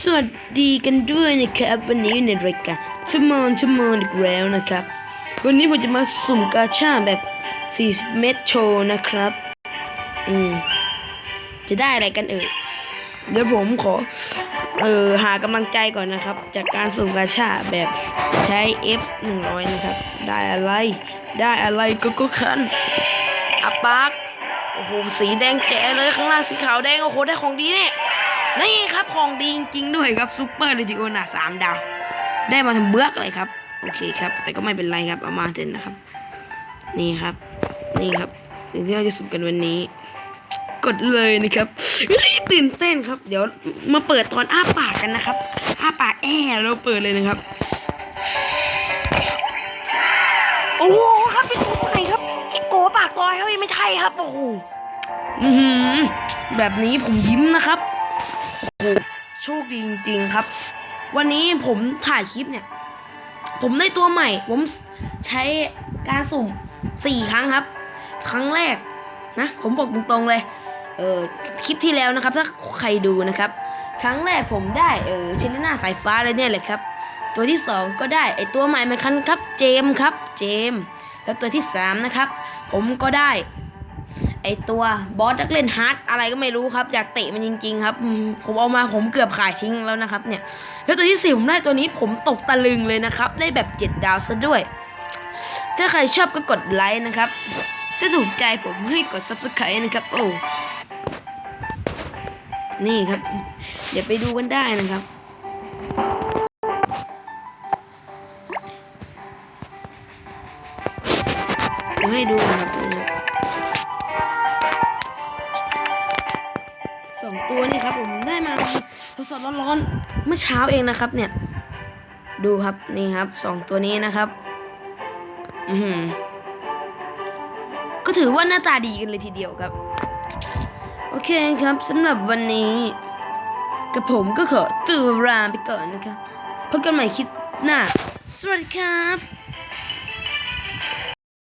สวัสดีกันด้วยนะครับวันนี้ในรายการชั่วโมงชั่วโมงอีกแล้วนะครับ วันนี้ผมจะมาสุ่มกาชาแบบ 40 เม็ดโชว์นะครับ อืม จะได้อะไรกันเอ่ยเดี๋ยวผมขอ เอ่อหากำลังใจก่อนนะครับ จากการสุ่มกาชาแบบใช้ F 100นะครับ ได้อะไร ได้อะไรก็ก็คันอัปปากโอ้โหสีแดงแจ๋เลยข้างล่างสีขาวแดงโอ้โหได้ของดีเนี่ย นี่ครับ ของดีจริงๆด้วยครับซูเปอร์เรดิโอนาสามดาว ได้มาทำเบือกเลยครับ โอเคครับ แต่ก็ไม่เป็นไรครับเอามาเถอะนะครับ นี่ครับ นี่ครับ สิ่งที่เราจะสุ่มกันวันนี้ กดเลยนะครับตื่นเต้นครับ เดี๋ยวมาเปิดตอนอ้าปากกันนะครับอ้าปากแอเราเปิดเลยนะครับ โอ้โหครับพี่โกไหนครับพี่โก้ปากลอยครับไม่ใช่ครับโอ้โหแบบนี้ผมยิ้มนะครับ โชคดีจริง ๆ ครับ วันนี้ผมถ่ายคลิปเนี่ย ผมได้ตัวใหม่ ผมใช้การสุ่มสี่ครั้งครับ ครั้งแรกนะ ผมบอกตรงๆเลย เออคลิปที่แล้วนะครับ ถ้าใครดูนะครับ ครั้งแรกผมได้เออชิลิน่าสายฟ้าเลยเนี่ยแหละครับ ตัวที่สองก็ได้ไอตัวใหม่มันคันครับ เจมครับ เจม แล้วตัวที่สามนะครับ ผมก็ได้ ไอตัวบอสนักเล่นฮาร์ดอะไรก็ไม่รู้ครับอยากเตะมันจริง ๆ ครับ ผมเอามาผมเกือบขายทิ้งแล้วนะครับเนี่ยแล้วตัวที่สี่ผมได้ตัวนี้ผมตกตะลึงเลยนะครับ ได้แบบเจ็ดดาวซะด้วย ถ้าใครชอบก็กดไลค์นะครับ ถ้าถูกใจผมให้กด subscribe นะครับ โอ้นี่ครับ เดี๋ยวไปดูกันได้นะครับให้ดูนะครับ สดๆร้อนๆเมื่อเช้าเองนะครับ เนี่ย ดูครับนี่ครับสองตัวนี้นะครับ อือหือก็ถือว่าหน้าตาดีกันเลยทีเดียวครับ โอเคครับสำหรับวันนี้ กับผมก็ขอตัวลาไปก่อนนะครับพบกันใหม่คลิปหน้า สวัสดีครับ